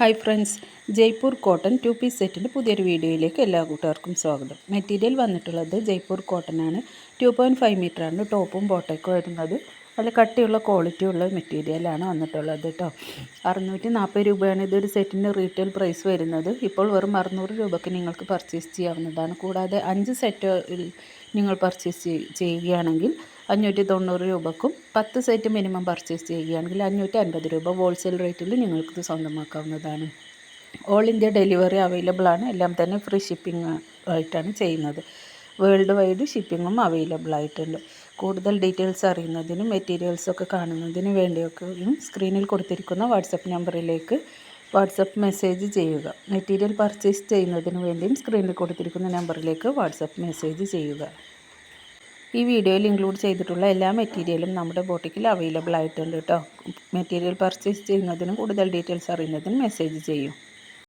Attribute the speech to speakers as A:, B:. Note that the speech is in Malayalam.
A: Hi friends Jaipur cotton two piece സെറ്റിന്റെ പുതിയൊരു വീഡിയോയിലേക്ക് എല്ലാ കൂട്ടുകാർക്കും സ്വാഗതം. മെറ്റീരിയൽ വന്നിട്ടുള്ളത് ജയ്പൂർ കോട്ടൺ ആണ് ടു പോയിന്റ് ഫൈവ് മീറ്ററാണ് ടോപ്പും ബോട്ടൊക്കെ വരുന്നത്. നല്ല കട്ടിയുള്ള ക്വാളിറ്റി ഉള്ള മെറ്റീരിയലാണ് വന്നിട്ടുള്ളത് കേട്ടോ അറുന്നൂറ്റി നാൽപ്പത് രൂപയാണ് ഇതൊരു സെറ്റിന്റെ റീറ്റെയിൽ പ്രൈസ് വരുന്നത്. ഇപ്പോൾ വെറും അറുന്നൂറ് രൂപയ്ക്ക് നിങ്ങൾക്ക് പർച്ചേസ് ചെയ്യാവുന്നതാണ്. കൂടാതെ അഞ്ച് സെറ്റ് നിങ്ങൾ പർച്ചേസ് ചെയ്യുകയാണെങ്കിൽ അഞ്ഞൂറ്റി തൊണ്ണൂറ് രൂപക്കും പത്ത് സെറ്റ് മിനിമം പർച്ചേസ് ചെയ്യുകയാണെങ്കിൽ അഞ്ഞൂറ്റി അൻപത് രൂപ ഹോൾസെയിൽ റേറ്റിൽ നിങ്ങൾക്കിത് സ്വന്തമാക്കാവുന്നതാണ്. ഓൾ ഇന്ത്യ ഡെലിവറി അവൈലബിൾ ആണ്. എല്ലാം തന്നെ ഫ്രീ ഷിപ്പിംഗ് ആയിട്ടാണ് ചെയ്യുന്നത്. വേൾഡ് വൈഡ് ഷിപ്പിങ്ങും അവൈലബിൾ ആയിട്ടുണ്ട്. കൂടുതൽ ഡീറ്റെയിൽസ് അറിയുന്നതിനും മെറ്റീരിയൽസൊക്കെ കാണുന്നതിനും വേണ്ടിയൊക്കെയും സ്ക്രീനിൽ കൊടുത്തിരിക്കുന്ന വാട്സപ്പ് നമ്പറിലേക്ക് വാട്സപ്പ് മെസ്സേജ് ചെയ്യുക. മെറ്റീരിയൽ പർച്ചേസ് ചെയ്യുന്നതിന് വേണ്ടിയും സ്ക്രീനിൽ കൊടുത്തിരിക്കുന്ന നമ്പറിലേക്ക് വാട്സപ്പ് മെസ്സേജ് ചെയ്യുക. ഈ വീഡിയോയിൽ ഇൻക്ലൂഡ് ചെയ്തിട്ടുള്ള എല്ലാ മെറ്റീരിയലും നമ്മുടെ ബോട്ടിക്കിൽ അവൈലബിൾ ആയിട്ടുണ്ട് കേട്ടോ മെറ്റീരിയൽ പർച്ചേസ് ചെയ്യുന്നതിനും കൂടുതൽ ഡീറ്റെയിൽസ് അറിയുന്നതിനും മെസ്സേജ് ചെയ്യും.